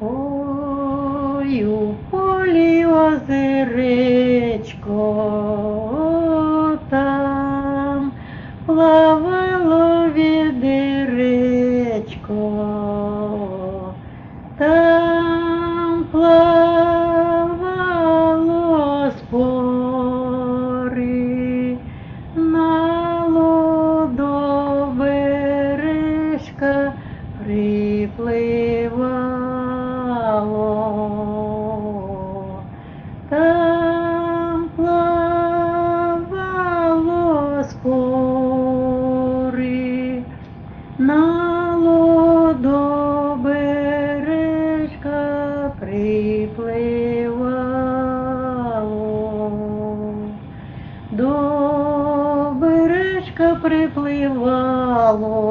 Ой, у полі озеречко, там плавало відеречко, там плавало спори, на бережка припливало. Лодо бережка припливало. До бережка припливало,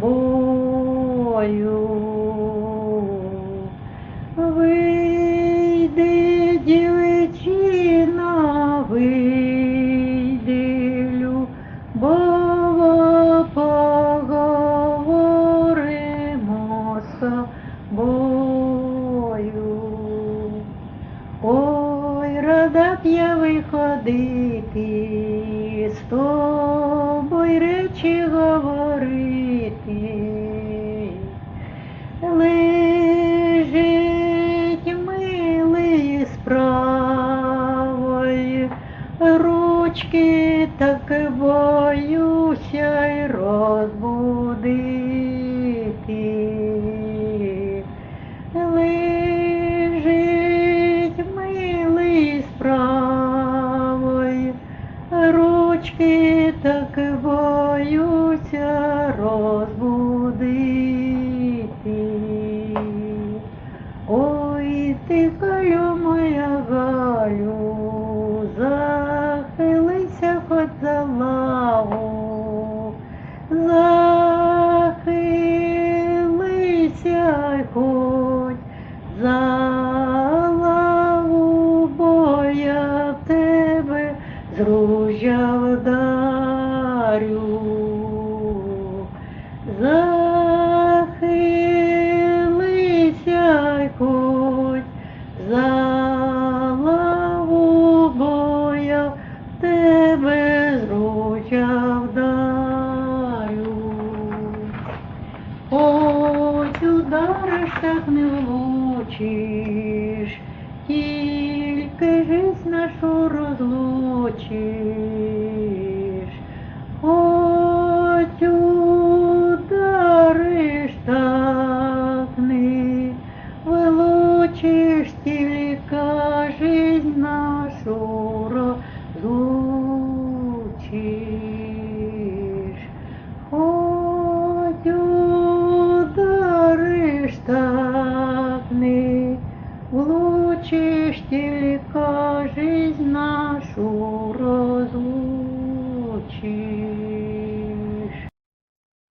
тобою. Вийди, дівчина, вийди, любова, поговоримо з тобою. Ой, рада б я виходити, з тобою речі говорити. Лежить милий справою, ручки так боюся так боюся розбудити. Ой, ти Галю, моя Галю, захилися хоч за лаву, захилися хоч за лаву, бо я в тебе з ружя вдарю. Захилися хоч за лаву, бо тебе з вдарю. Хоч удариш, так не влучиш, Shura.